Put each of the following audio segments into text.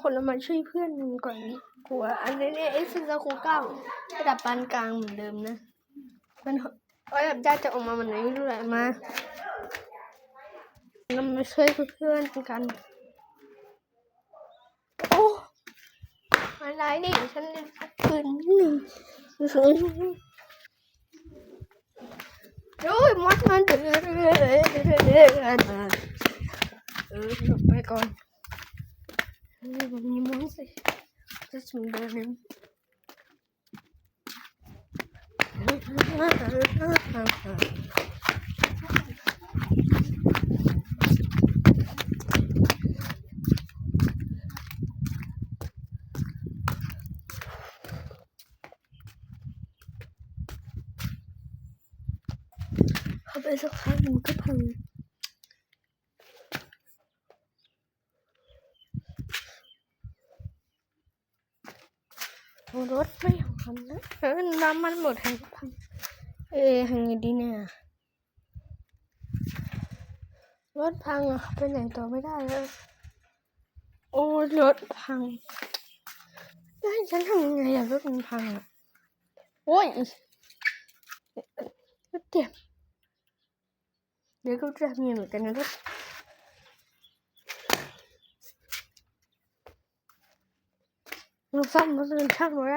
คนเรามาช่วยเพื่อนก่อนดีกว่าอันนี้เนี่ยเอ็กซ์ซาคูเก้าระดับปานกลางเหมือนเดิมนะ มันระดับยากจะออกมามันไหนไม่รู้แหละมาเรามาช่วยเพื่อนกันโอ้อะไรนี่ฉันเล่นพักคืนนี่โอ้ยมัดมันเดือดเดือดเดือดเดือดเดือดเออหลบไปก่อน เฮ้ยมันมีมดสิจะสมเดิน เข้าไปสักพักมันก็พังโอ้ รถไม่หอมนะเออน้ำมันหมดแห่งก็พังเอ๊ะทำไงดีเนี่ยรถพังอะไปไหนต่อไม่ได้แล้วโอ้รถพังได้วฉันทำยังไงอะรถมันพังอะโอ้ยรถเจ็บเดี๋ยวก็จะมีเหมือนกันนะลูกเราซ่อมรถ เดินช่างเร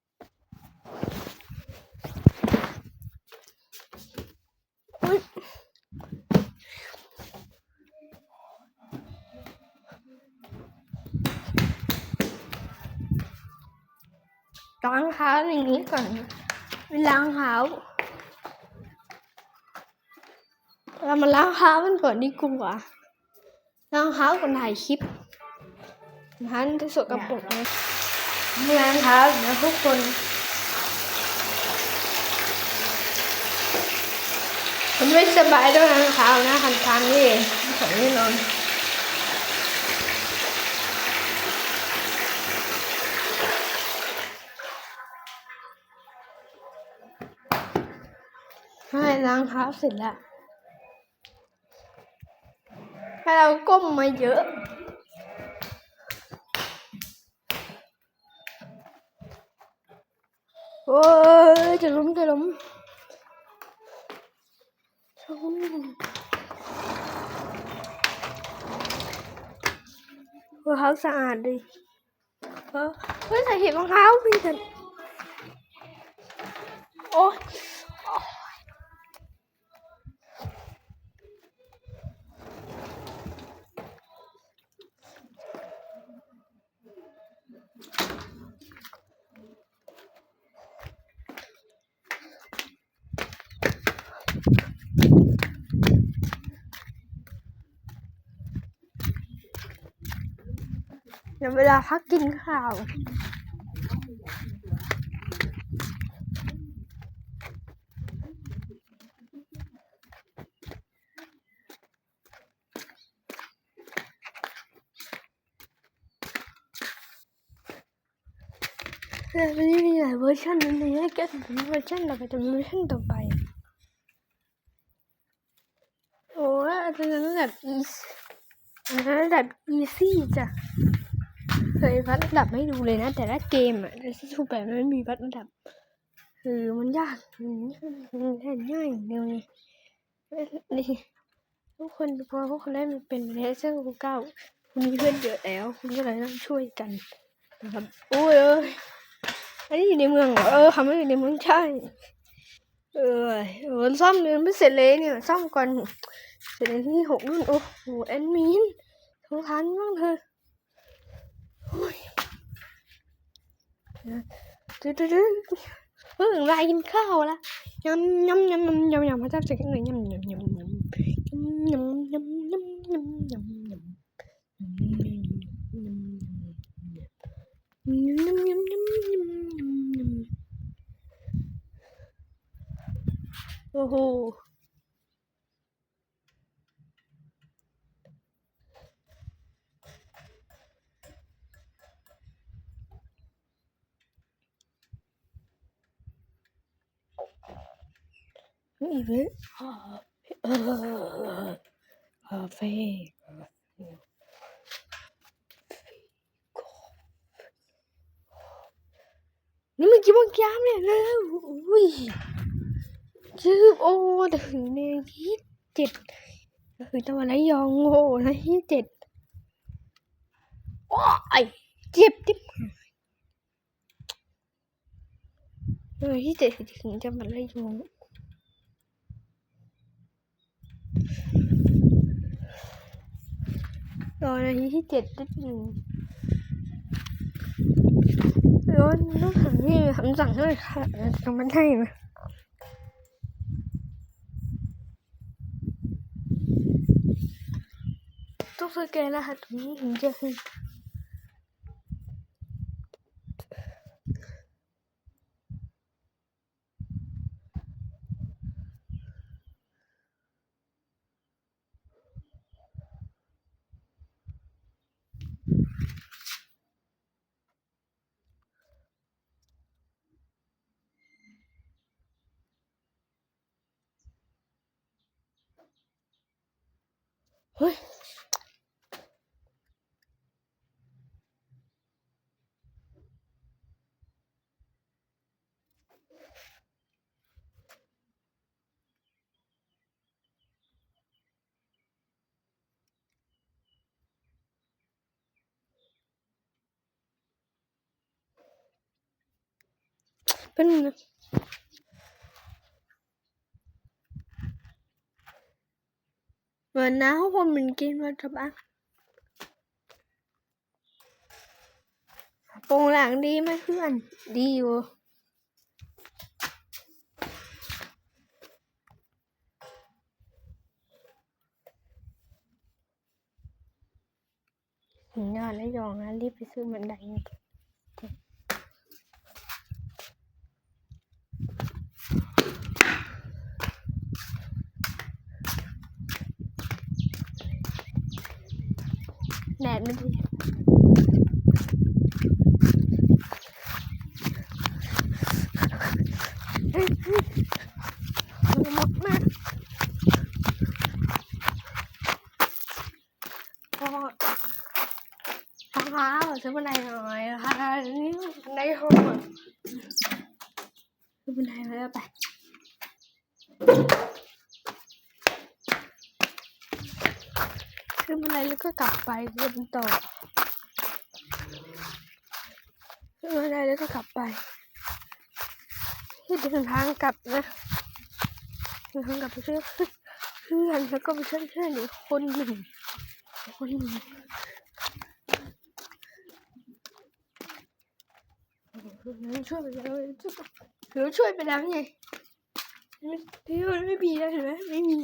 ล้างเท้าอย่างนี้ก่อนไปล้างเท้าเรามาล้างเท้ากันก่อนดีกว่าล้างเท้าก่อนถ่ายคลิปท่านจะสกปรกนะล้างเท้านะทุกคนมันไม่สบายด้วยนะเท้านะคันคันนี่ของนี่นอน ล้างเท้าเสร็จแล้วให้เราก้มมาเยอะโอ้ยจะล้มจะล้มจะล้มรองเท้าสะอาดดิเออเฮ้ยใส่เห็บรองเท้าพี่แต่โอ้ย เดี๋ยวเวลาพักกินข้าวแต่มันมีหลายเวอร์ชันนั่นเองแกถึงเวอร์ชันเราไปจะมีเวอร์ชันต่อไป โอ้ยอันนั้นระดับ easy อันนั้นระดับ easy จ้ะ เคยวัดระดับไม่ดูเลยนะ แต่ละเกมอะแต่ซูแบบมันไม่มีวัดระดับ คือมันยากมันแค่ง่ายอย่างเดียวนี่นี่ทุกคนพอพวกคนได้มันเป็นเลเซอร์เก้าคุณมีเพื่อนเยอะแล้ว คุณก็เลยต้องช่วยกันนะครับโอ้ยเอ้ยอันนี้อยู่ในเมืองเหรอเออเขาไม่อยู่ในเมืองใช่ เออเออซ่อมเรียนไม่เสร็จเลยเนี่ยซ่อมก่อนเสร็จในที่หกนู่นโอ้โหแอดมินสงสารมากเลยโอ้ย เดี๋ยวเดี๋ยวเดี๋ยวเออลายกินข้าวละยำยำยำย เฟ่นี่มันกี่โมงยามเนี่ยแล้วอุ้ยชื่อโอ้แต่ถึงในที่เจ็ดก็คือจังหวัดระยองโอ้นะที่เจ็ดโอ้ยเจ็บจิ๊บเออที่เจ็ดถึงจังหวัดระยอง รอนาทีที่เจ็ดนิดหนึ่งร้อนต้องสั่งนี่คำสั่งให้ค่ะทำมันให้ไหมต้องสแกนรหัสตรงนี้ถึงจะเห็น เฮ้ยเป็น Và náo của mình kia mà cho bạn Cùng làng đi mấy thứ ảnh Đi vô Nhỏ lấy giòn á, đi phải sư mình đẩy ซื้อบันไดมาแล้วไปขึ้นบันไดแล้วก็กลับไปเดินต่อขึ้นบันไดแล้วก็กลับไปที่เดินทางกลับนะเดินทางกลับไปช่วยเพื่อนแล้วก็ไปช่วยเพื่อนอีกคนหนึ่งคนหนึ่งนั้นช่วยไปแล้วเดี๋ยวช่วยไปแล้วไงที่มันไม่มีแล้วเห็นไหมไม่มี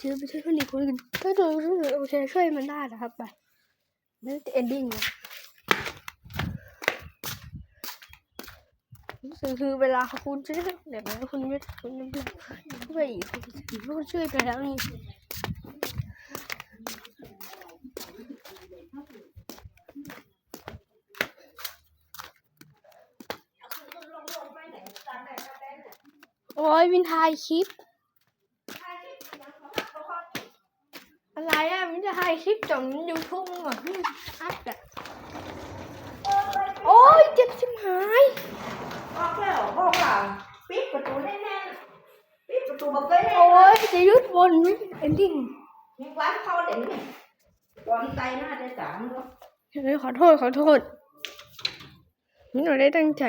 ชื่อไม่ใช่คนอีกคนอื่นถ้าโดนคนอื่นโอเคช่วยมันได้นะครับไปนั่นเอนดิ้งนะคือเวลาคุณช่วยเดี๋ยวนะคุณไม่คุณไม่ช่วยอีกคุณช่วยไปแล้วนี่ อ้ยวินถ่ายคลิป อะไรอะมันจะถ่ายคลิปจงยูทูบเหรอพี่อัดอะโอ้ยเจ็บชิบหายออกแล้วห้องหลังปิดประตูแน่นๆปิดประตูบังเกยโอ้ยจะยุดวนเอนดิ้งมี quán เข้า đến này còn tay nó để giảm nữa เฮ้ยขอโทษขอโทษนี่เราได้ตั้งใจ